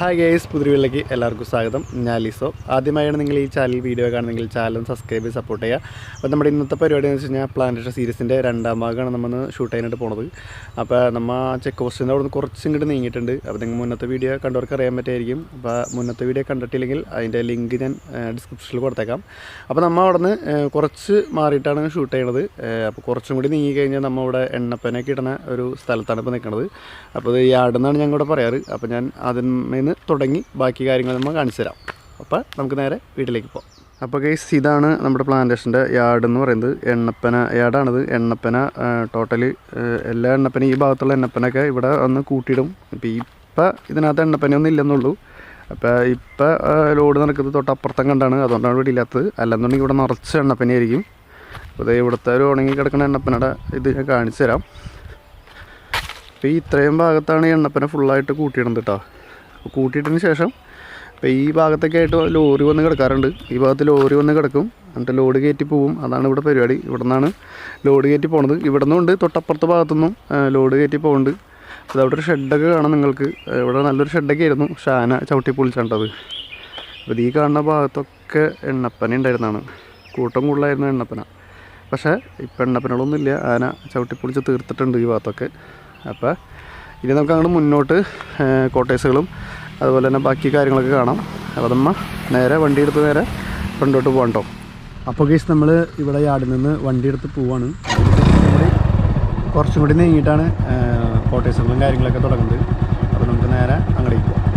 Hi guys പുതിരിവിലേക്ക് എല്ലാവർക്കും സ്വാഗതം. ഞാൻ ലിസോ. ആദ്യമായാണ് നിങ്ങൾ ഈ ചാനൽ വീഡിയോ കാണുന്നെങ്കിൽ ചാനൽ സബ്സ്ക്രൈബ് ചെയ്ത് സപ്പോർട്ട് ചെയ്യുക. അപ്പോൾ നമ്മുടെ ഇന്നത്തെ പരിപാടി എന്ന് വെച്ച് കഴിഞ്ഞാൽ പ്ലാന്റേഷൻ സീരീസിന്റെ രണ്ടാം ഭാഗമാണ് നമ്മൾ ഷൂട്ട് ചെയ്യാനായിട്ട് പോണത്. അപ്പോൾ നമ്മൾ ചെക്ക് പോസ്റ്റിന്റെ അവിടെ നിന്ന് കുറച്ച് ഇങ്ങോട്ട് നീങ്ങിയിട്ടുണ്ട്. അപ്പോൾ നിങ്ങൾ മുന്നത്തെ വീഡിയോ കണ്ടവർക്ക് അറിയാൻ പറ്റായിരിക്കും. അപ്പോൾ മുന്നത്തെ വീഡിയോ കണ്ടിട്ടില്ലെങ്കിൽ അതിന്റെ ലിങ്ക് ഞാൻ ഡിസ്ക്രിപ്ഷനിൽ കൊടുത്തേക്കാം. അപ്പോൾ നമ്മൾ അവിടെ നിന്ന് കുറച്ച് മാറിയിട്ടാണ് ഷൂട്ട് ചെയ്യണത്. അപ്പോൾ കുറച്ചും കൂടി നീങ്ങി കഴിഞ്ഞാൽ നമ്മൾ ഇവിടെ എണ്ണപ്പനൊക്കെ ഇടുന്ന ഒരു സ്ഥലത്താണ് ഇപ്പോൾ നിൽക്കുന്നത് അപ്പോൾ ഇത് യാർഡെന്നാണ് ഞാൻ ഇവിടെ പറയാറ്. അപ്പോൾ ഞാൻ അതിന്മേന്ന് തുടങ്ങി ബാക്കി കാര്യങ്ങൾ നമ്മൾ കാണിച്ചു തരാം. അപ്പോൾ നമുക്ക് നേരെ വീട്ടിലേക്ക് പോകാം. അപ്പോൾ ഗൈസ് ഇതാണ് നമ്മുടെ പ്ലാന്റേഷന്റെ യാർഡ് എന്ന് പറയുന്നത്. എണ്ണപ്പന യാർഡാണിത് എണ്ണപ്പന ടോട്ടലി എല്ലാ എണ്ണപ്പന ഈ ഭാഗത്തുള്ള എണ്ണപ്പനൊക്കെ ഇവിടെ ഒന്ന് കൂട്ടിയിടും. ഇപ്പോൾ ഇപ്പം ഇതിനകത്ത് എണ്ണപ്പനയൊന്നും ഇല്ലെന്നുള്ളൂ. അപ്പോൾ ഇപ്പം ലോഡ് നടക്കുന്നത് തൊട്ടപ്പുറത്തം കണ്ടാണ്. അതുകൊണ്ടാണ് ഇവിടെ ഇല്ലാത്തത്. അല്ലെന്നുണ്ടെങ്കിൽ ഇവിടെ നിറച്ച് എണ്ണപ്പനയായിരിക്കും. അപ്പോൾ ഇതേ ഇവിടുത്തെ ഒരു ഉണങ്ങി കിടക്കുന്ന എണ്ണപ്പനയുടെ ഇത് ഞാൻ കാണിച്ചു തരാം. അപ്പോൾ ഇത്രയും ഭാഗത്താണ് ഈ എണ്ണപ്പന ഫുള്ളായിട്ട് കൂട്ടിയിടുന്നത് കേട്ടോ കൂട്ടിയിട്ടതിന് ശേഷം ഇപ്പോൾ ഈ ഭാഗത്തൊക്കെ ആയിട്ട് ലോറി വന്ന് കിടക്കാറുണ്ട്. ഈ ഭാഗത്ത് ലോറി വന്ന് കിടക്കും. എന്നിട്ട് ലോഡ് കയറ്റി പോവും. അതാണ് ഇവിടെ പരിപാടി. ഇവിടെ നിന്നാണ് ലോഡ് കയറ്റി പോണത്. ഇവിടെ നിന്നുണ്ട് തൊട്ടപ്പുറത്തെ ഭാഗത്തുനിന്നും ലോഡ് കയറ്റി പോകുന്നുണ്ട് അപ്പോൾ അവിടെ ഒരു ഷെഡൊക്കെ കാണാം നിങ്ങൾക്ക്. ഇവിടെ നല്ലൊരു ഷെഡൊക്കെ ആയിരുന്നു. ഷാന ചവിട്ടി പൊളിച്ചേണ്ടത്. അപ്പോൾ ഈ കാണുന്ന ഭാഗത്തൊക്കെ എണ്ണപ്പന ഉണ്ടായിരുന്നതാണ്. കൂട്ടം കൂടുതലായിരുന്നു എണ്ണപ്പന. പക്ഷേ ഇപ്പം എണ്ണപ്പനകളൊന്നുമില്ല. ആന ചവിട്ടിപ്പൊളിച്ച് തീർത്തിട്ടുണ്ട് ഈ ഭാഗത്തൊക്കെ. അപ്പോൾ ഇനി നമുക്ക് അങ്ങോട്ട് മുന്നോട്ട് കോട്ടേഴ്സുകളും അതുപോലെ തന്നെ ബാക്കി കാര്യങ്ങളൊക്കെ കാണാം. അപ്പോൾ നമ്മൾ നേരെ വണ്ടി എടുത്ത് നേരെ ഫ്രണ്ടോട്ട് പോകാം കേട്ടോ അപ്പോൾ കേസ് നമ്മൾ ഇവിടെ യാർഡിൽ നിന്ന് വണ്ടി എടുത്ത് പോവാണ് കുറച്ചും കൂടി നീങ്ങിയിട്ടാണ് കോട്ടേഴ്സുകളും കാര്യങ്ങളൊക്കെ തുടങ്ങുന്നത്. അപ്പോൾ നമുക്ക് നേരെ അങ്ങോട്ടേക്ക് പോകാം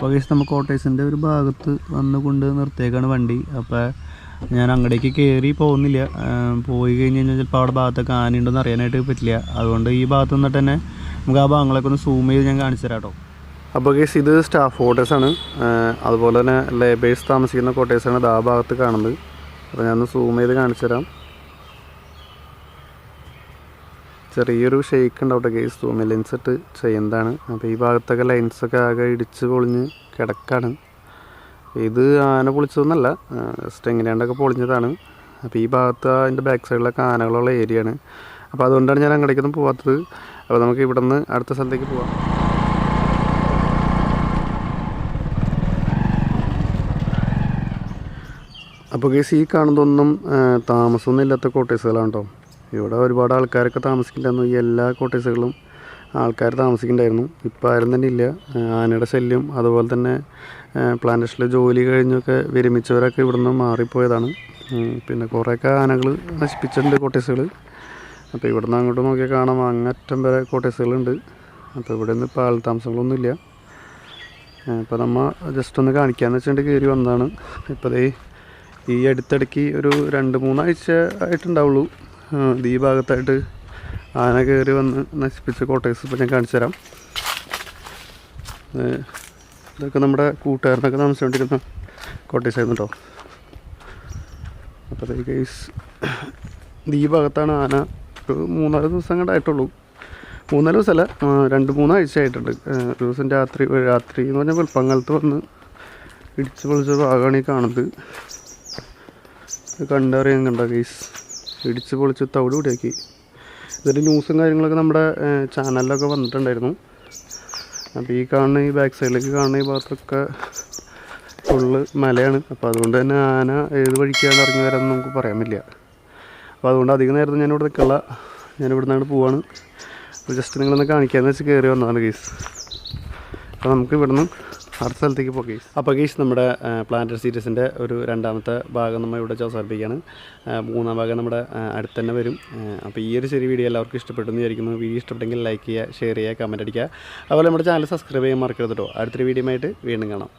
അപ്പോൾ കേസ് നമ്മൾ കോട്ടേഴ്സിന്റെ ഒരു ഭാഗത്ത് വന്ന് കൊണ്ട് നിർത്തിയേക്കാണ് വണ്ടി. അപ്പോൾ ഞാൻ അങ്ങടേക്ക് കയറി പോകുന്നില്ല. പോയി കഴിഞ്ഞ് കഴിഞ്ഞാൽ ചിലപ്പോൾ അവിടെ ഭാഗത്തൊക്കെ ആനയുണ്ടെന്ന് അറിയാനായിട്ട് പറ്റില്ല. അതുകൊണ്ട് ഈ ഭാഗത്ത് നിന്നിട്ട് തന്നെ നമുക്ക് ആ ഭാഗങ്ങളൊക്കെ ഒന്ന് സൂം ചെയ്ത് ഞാൻ കാണിച്ചു തരാം കേട്ടോ. അപ്പോൾ കേസ് ഇത് സ്റ്റാഫ് ക്വാർട്ടേഴ്സാണ് അതുപോലെ തന്നെ ലേബേഴ്സ് താമസിക്കുന്ന ക്വാർട്ടേഴ്സാണ് ആ ഭാഗത്ത് കാണുന്നത്. അപ്പോൾ ഞാനൊന്ന് സൂം ചെയ്ത് കാണിച്ചു തരാം. ചെറിയൊരു ഷെയ്ക്ക് ഉണ്ടാവട്ടെ കേസ് സൂമി ലെൻസ് ഇട്ട് ചെയ്യുന്നതാണ് അപ്പോൾ ഈ ഭാഗത്തൊക്കെ ലൈൻസൊക്കെ ആകെ ഇടിച്ച് പൊളിഞ്ഞ് കിടക്കാണ്. ഇത് ആന പൊളിച്ചതൊന്നല്ല ജസ്റ്റ് എങ്ങനെയാണ്ടൊക്കെ പൊളിഞ്ഞതാണ്. അപ്പോൾ ഈ ഭാഗത്ത് അതിന്റെ ബാക്ക് സൈഡിലൊക്കെ ആനകളുള്ള ഏരിയ ആണ്. അപ്പോൾ അതുകൊണ്ടാണ് ഞാൻ അങ്ങടേക്കൊന്നും പോകാത്തത് അപ്പോൾ നമുക്ക് ഇവിടെ നിന്ന് അടുത്ത സ്ഥലത്തേക്ക് പോവാം. അപ്പോൾ കേസ് ഈ കാണുന്നതൊന്നും താമസമൊന്നും ഇല്ലാത്ത കോട്ടേഴ്സുകളാണ് കേട്ടോ ഇവിടെ ഒരുപാട് ആൾക്കാരൊക്കെ താമസിക്കുന്നുണ്ടായിരുന്നു. ഈ എല്ലാ കോട്ടേഴ്സുകളും ആൾക്കാർ താമസിക്കുന്നുണ്ടായിരുന്നു. ഇപ്പോൾ ആരും തന്നെ ഇല്ല. ആനയുടെ ശല്യം അതുപോലെ തന്നെ പ്ലാന്റേഷനിൽ ജോലി കഴിഞ്ഞൊക്കെ വിരമിച്ചവരൊക്കെ ഇവിടുന്ന് മാറിപ്പോയതാണ്. പിന്നെ കുറേയൊക്കെ ആനകൾ നശിപ്പിച്ചിട്ടുണ്ട് കോട്ടേഴ്സുകൾ അപ്പോൾ ഇവിടുന്ന് അങ്ങോട്ട് നോക്കിയാൽ കാണാം. അങ്ങറ്റം വരെ കോട്ടേഴ്സുകളുണ്ട്. അപ്പോൾ ഇവിടെ നിന്ന് ഇപ്പോൾ ആൾ താമസങ്ങളൊന്നുമില്ല ഇപ്പോൾ നമ്മൾ ജസ്റ്റ് ഒന്ന് കാണിക്കാമെന്ന് വെച്ചിട്ട് കയറി വന്നതാണ്. ഇപ്പോൾ ഈ അടുത്തിടയ്ക്ക് ഒരു രണ്ട് മൂന്നാഴ്ച ആയിട്ടുണ്ടാവുള്ളൂ. ഈ ഭാഗത്തായിട്ട് ആന കയറി വന്ന് നശിപ്പിച്ച കോട്ടേഴ്സ് ഇപ്പോൾ ഞാൻ കാണിച്ചു തരാം ഇതൊക്കെ നമ്മുടെ കൂട്ടുകാരനൊക്കെ താമസിച്ചുകൊണ്ടിരുന്ന കോട്ടേഴ്സ് ആയിരുന്നു കേട്ടോ കേസ് ഈ ഭാഗത്താണ് ആന ഒരു മൂന്നാൽ ദിവസം കണ്ടായിട്ടുള്ളൂ മൂന്നാൽ ദിവസമല്ല രണ്ട് മൂന്നാഴ്ച ആയിട്ടുണ്ട്. ഒരു ദിവസം രാത്രി രാത്രി എന്ന് പറഞ്ഞാൽ വെളുപ്പങ്ങലത്ത് വന്ന് ഇടിച്ച് പൊളിച്ച ഭാഗമാണ് ഈ കാണുന്നത്. കണ്ടറിയാൻ കണ്ടോ കേസ് ഇടിച്ച് പൊളിച്ച് തവിട് കൂടിയാക്കി ഇതിന്റെ ന്യൂസും കാര്യങ്ങളൊക്കെ നമ്മുടെ ചാനലിലൊക്കെ വന്നിട്ടുണ്ടായിരുന്നു. അപ്പോൾ ഈ കാണുന്ന ഈ ബാക്ക് സൈഡിലേക്ക് കാണുന്ന ഈ ഭാഗത്തൊക്കെ ഫുള്ള് മലയാണ്. അപ്പോൾ അതുകൊണ്ട് തന്നെ ആന ഏത് വഴിക്കാണ് ഇറങ്ങി വരാമെന്ന് നമുക്ക് പറയാൻ പറ്റില്ല. അപ്പോൾ അതുകൊണ്ട് അധികം നേരത്തെ ഞാനിവിടെ നിൽക്കില്ല ഞാനിവിടെ നിന്നാണ് പോവാണ്. ജസ്റ്റ് നിങ്ങളൊന്ന് കാണിക്കാമെന്ന് വെച്ച് കയറി വന്നതാണ് കേസ് അപ്പോൾ നമുക്ക് ഇവിടുന്ന് അടുത്ത സ്ഥലത്തേക്ക് കേസ് അപ്പോൾ കേസ് നമ്മുടെ പ്ലാന്റഡ് സീരീസിന്റെ ഒരു രണ്ടാമത്തെ ഭാഗം നമ്മൾ ഇവിടെ അവസാനിപ്പിക്കുകയാണ് മൂന്നാം ഭാഗം നമ്മുടെ അടുത്ത് തന്നെ വരും. അപ്പോൾ ഈ ഒരു ചെറിയ വീഡിയോ എല്ലാവർക്കും ഇഷ്ടപ്പെട്ടു എന്ന് വിചാരിക്കുന്നു. വീഡിയോ ഇഷ്ടപ്പെട്ടെങ്കിൽ ലൈക്ക് ചെയ്യുക ഷെയർ ചെയ്യുക കമന്റ് അടിക്കുക. അതുപോലെ നമ്മുടെ ചാനൽ സബ്സ്ക്രൈബ് ചെയ്യാൻ മറക്കരുത് കേട്ടോ അടുത്തൊരു വീഡിയോ ആയിട്ട് വീണ്ടും കാണാം.